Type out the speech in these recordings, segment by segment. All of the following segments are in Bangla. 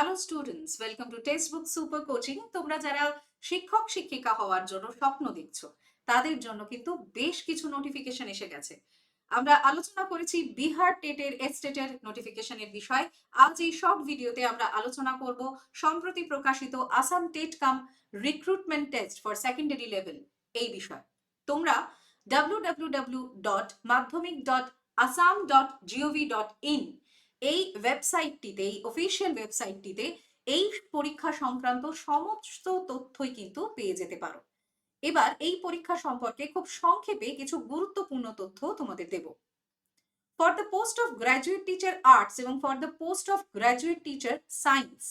Hello students welcome to textbook super coaching তোমরা যারা শিক্ষক, শিক্ষিকা হওয়ার জন্য স্বপ্ন দেখছ, তাদের জন্য কিন্তু বেশ কিছু নোটিফিকেশন এসে গেছে। আমরা আলোচনা করেছি বিহার টেটের এস্টেটের নোটিফিকেশনের বিষয়। আজ এই শর্ট ভিডিওতে আমরা আলোচনা করব সম্প্রতি প্রকাশিত Assam TET cum recruitment test for secondary level এই বিষয়। তোমরা W dot madhyamik dot Assam dot gov dot in এই ওয়েবসাইটটিতে এই অফিসিয়াল ওয়েবসাইটটিতে এই পরীক্ষা সংক্রান্ত সমস্ত তথ্যই কিন্তু পেয়ে যেতে পারো। এবার এই পরীক্ষা সম্পর্কে খুব সংক্ষেপে কিছু গুরুত্বপূর্ণ তথ্য তোমাদের দেব। For the post of graduate teacher arts এবং for the post of graduate teacher science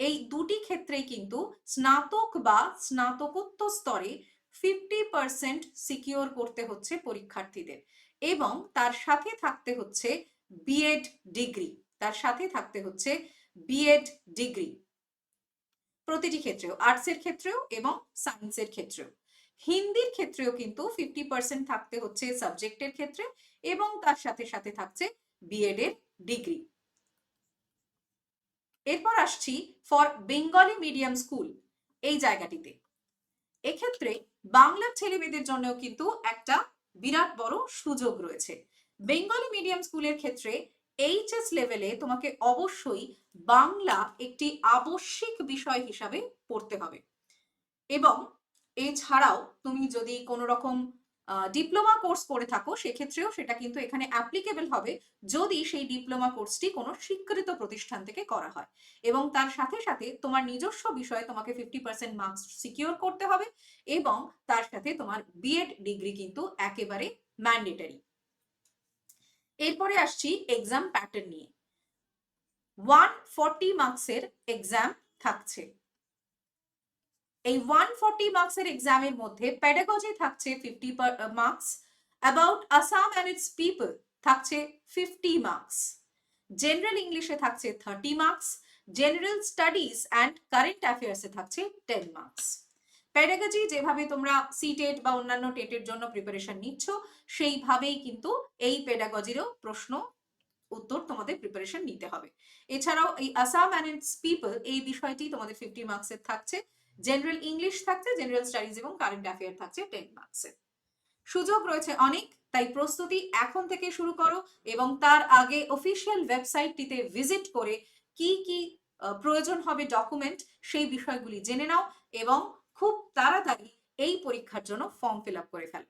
এই দুটি ক্ষেত্রেই কিন্তু স্নাতক বা স্নাতকোত্তর স্তরে ফিফটি পার্সেন্ট সিকিওর করতে হচ্ছে পরীক্ষার্থীদের এবং তার সাথে থাকতে হচ্ছে বিএড ডিগ্রি তার সাথে থাকতে হচ্ছে বিএড ডিগ্রি প্রতিটি ক্ষেত্রেও আর্টসের ক্ষেত্রেও এবং সায়েন্সের ক্ষেত্রেও। হিন্দির ক্ষেত্রেও কিন্তু ফিফটি পার্সেন্ট থাকতে হচ্ছে সাবজেক্টের ক্ষেত্রে এবং তার সাথে সাথে থাকছে বিএড এর ডিগ্রি এরপর আসছি ফর বেঙ্গলি মিডিয়াম স্কুল এই জায়গাটিতে। এক্ষেত্রে বাংলার ছেলেমেয়েদের জন্যও কিন্তু একটা বিরাট বড় সুযোগ রয়েছে। বেঙ্গলি মিডিয়াম স্কুলের ক্ষেত্রে এইচএস লেভেলে তোমাকে অবশ্যই বাংলা একটি আবশ্যিক বিষয় হিসাবে পড়তে হবে। এবং এছাড়াও তুমি যদি কোনো রকম ডিপ্লোমা কোর্স করে থাকো, সেক্ষেত্রেও সেটা কিন্তু এখানে অ্যাপ্লিকেবল হবে যদি সেই ডিপ্লোমা কোর্সটি কোনো স্বীকৃত প্রতিষ্ঠান থেকে করা হয়। এবং তার সাথে সাথে তোমার নিজস্ব বিষয়ে তোমাকে ফিফটি পার্সেন্ট মার্কস সিকিওর করতে হবে এবং তার সাথে তোমার বিএড ডিগ্রি কিন্তু একেবারে ম্যান্ডেটারি এরপরে আসছি এক্সাম প্যাটার্ন নিয়ে। ওয়ান ফর্টি মার্কসের এক্সাম থাকছে। এই ওয়ান ফর্টি মার্কসের এক্সামের মধ্যে প্যাডাগজি থাকছে fifty marks about Assam and its people থাকছে ফিফটি মার্কস জেনারেল ইংলিশে থাকছে thirty marks general studies and current অ্যাফেয়ার্সে থাকছে টেন মার্কস প্যাডাগজি যেভাবে তোমরা সিটেট বা অন্যান্য টেটের জন্য প্রিপারেশন নিচ্ছ, সেইভাবেই কিন্তু এই পেডাগজিরও প্রশ্ন উত্তর তোমাদের প্রিপারেশন নিতে হবে। এছাড়াও এই আসাম অ্যান্ড ইটস পিপল এই বিষয়টি তোমাদের ফিফটি মার্কসের থাকছে জেনারেল ইংলিশ থাকছে জেনারেল স্টাডিজ এবং কারেন্ট অ্যাফেয়ার থাকছে টেন মার্কসের সুযোগ রয়েছে অনেক, তাই প্রস্তুতি এখন থেকে শুরু করো এবং তার আগে অফিসিয়াল ওয়েবসাইটটিতে ভিজিট করে কি কি প্রয়োজন হবে ডকুমেন্ট সেই বিষয়গুলি জেনে নাও এবং খুব তাড়াতাড়ি এই পরীক্ষার জন্য ফর্ম ফিল আপ করে ফেলো।